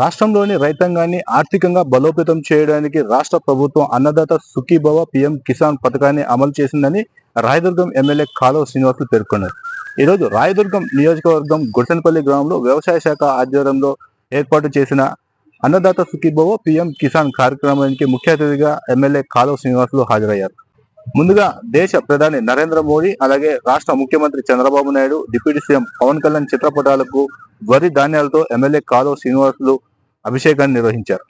రాష్ట్రంలోని రైతాంగాన్ని ఆర్థికంగా బలోపేతం చేయడానికి రాష్ట్ర ప్రభుత్వం అన్నదాత సుఖీభవ పిఎం కిసాన్ పథకాన్ని అమలు చేసిందని రాయదుర్గం ఎమ్మెల్యే కాలువ శ్రీనివాసులు పేర్కొన్నారు. ఈరోజు రాయదుర్గం నియోజకవర్గం గుడిసెనపల్లి గ్రామంలో వ్యవసాయ శాఖ ఆధ్వర్యంలో ఏర్పాటు చేసిన అన్నదాత సుఖీభవ పిఎం కిసాన్ కార్యక్రమానికి ముఖ్య అతిథిగా ఎమ్మెల్యే కాలువ శ్రీనివాసులు హాజరయ్యారు. ముందుగా దేశ ప్రధాని నరేంద్ర మోడీ అలాగే రాష్ట్ర ముఖ్యమంత్రి చంద్రబాబు నాయుడు డిప్యూటీ సీఎం పవన్ కళ్యాణ్ చిత్రపటాలకు వరి ధాన్యాలతో ఎమ్మెల్యే కాలువ శ్రీనివాసులు అభిషేకాన్ని నిర్వహించారు.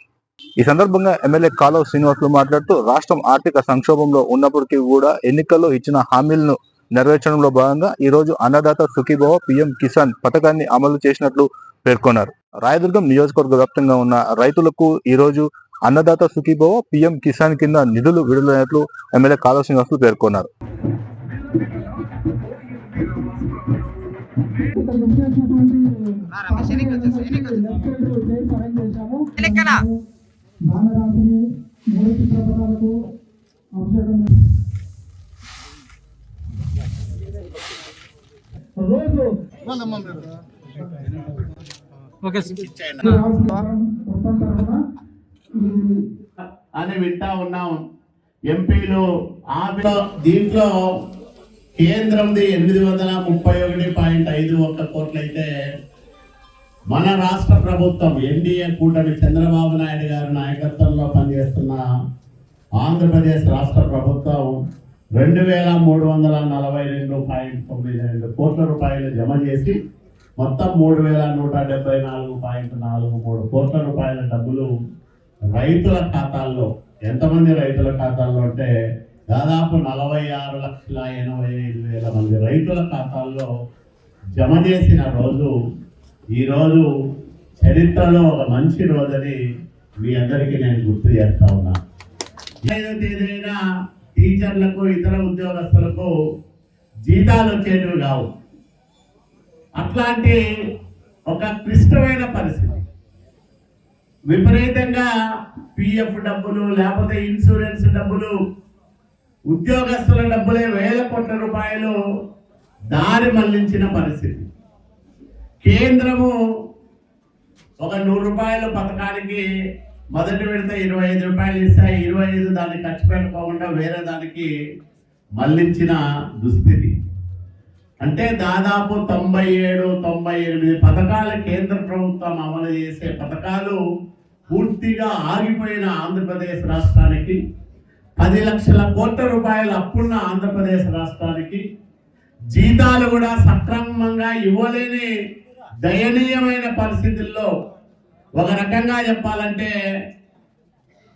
ఈ సందర్భంగా ఎమ్మెల్యే కాలువ శ్రీనివాసులు మాట్లాడుతూ రాష్ట్రం ఆర్థిక సంక్షోభంలో ఉన్నప్పటికీ కూడా ఎన్నికల్లో ఇచ్చిన హామీలను నెరవేర్చడంలో భాగంగా ఈ రోజు అన్నదాత సుఖీభవ పిఎం కిసాన్ పథకాన్ని అమలు చేసినట్లు పేర్కొన్నారు. రాయదుర్గం నియోజకవర్గ వ్యాప్తంగా ఉన్న రైతులకు ఈ రోజు అన్నదాత సుఖీభవ పిఎం కిసాన్ కింద నిధులు విడుదలైనట్లు ఎమ్మెల్యే కాలువ శ్రీనివాసులు పేర్కొన్నారు. లెక్కన అని వింటా ఉన్నాం. ఎంపీలు ఆమె దీంట్లో కేంద్రంది ఎనిమిది వందల ముప్పై ఒకటి పాయింట్ ఐదు ఒక్క కోట్లయితే మన రాష్ట్ర ప్రభుత్వం ఎన్డీఏ కూటమి చంద్రబాబు నాయుడు గారి నాయకత్వంలో పనిచేస్తున్న ఆంధ్రప్రదేశ్ రాష్ట్ర ప్రభుత్వం రెండు వేల మూడు వందల నలభై రెండు పాయింట్ తొమ్మిది రెండు కోట్ల రూపాయలు జమ చేసి మొత్తం మూడు వేల నూట డెబ్బై నాలుగు పాయింట్ నాలుగు మూడు కోట్ల రూపాయల డబ్బులు రైతుల ఖాతాల్లో ఎంతమంది రైతుల ఖాతాల్లో అంటే దాదాపు నలభై ఆరు లక్షల ఎనభై ఐదు వేల మంది రైతుల ఖాతాల్లో జమ చేసిన రోజు ఈరోజు చరిత్రలో ఒక మంచి రోజని మీ అందరికీ నేను గుర్తు చేస్తా ఉన్నా. ఐదో తేదీన టీచర్లకు ఇతర ఉద్యోగస్తులకు జీతాలు వచ్చేటివి కావు. అట్లాంటి ఒక క్లిష్టమైన పరిస్థితి. విపరీతంగా పిఎఫ్ డబ్బులు లేకపోతే ఇన్సూరెన్స్ డబ్బులు ఉద్యోగస్తుల డబ్బులే వేల కోట్ల రూపాయలు దారి మళ్ళించిన పరిస్థితి. కేంద్రము ఒక నూరు రూపాయల పథకానికి మొదటి విడత ఇరవై ఐదు రూపాయలు ఇస్తే ఇరవై ఐదు దాన్ని ఖర్చు పెట్టుకోకుండా వేరే దానికి మళ్ళించిన దుస్థితి. అంటే దాదాపు తొంభై ఏడు తొంభై ఎనిమిది పథకాలు కేంద్ర ప్రభుత్వం అమలు చేసే పథకాలు పూర్తిగా ఆగిపోయిన ఆంధ్రప్రదేశ్ రాష్ట్రానికి పది లక్షల కోట్ల రూపాయల అప్పున్న ఆంధ్రప్రదేశ్ రాష్ట్రానికి జీతాలు కూడా సక్రమంగా ఇవ్వలేని దయనీయమైన పరిస్థితుల్లో ఒక రకంగా చెప్పాలంటే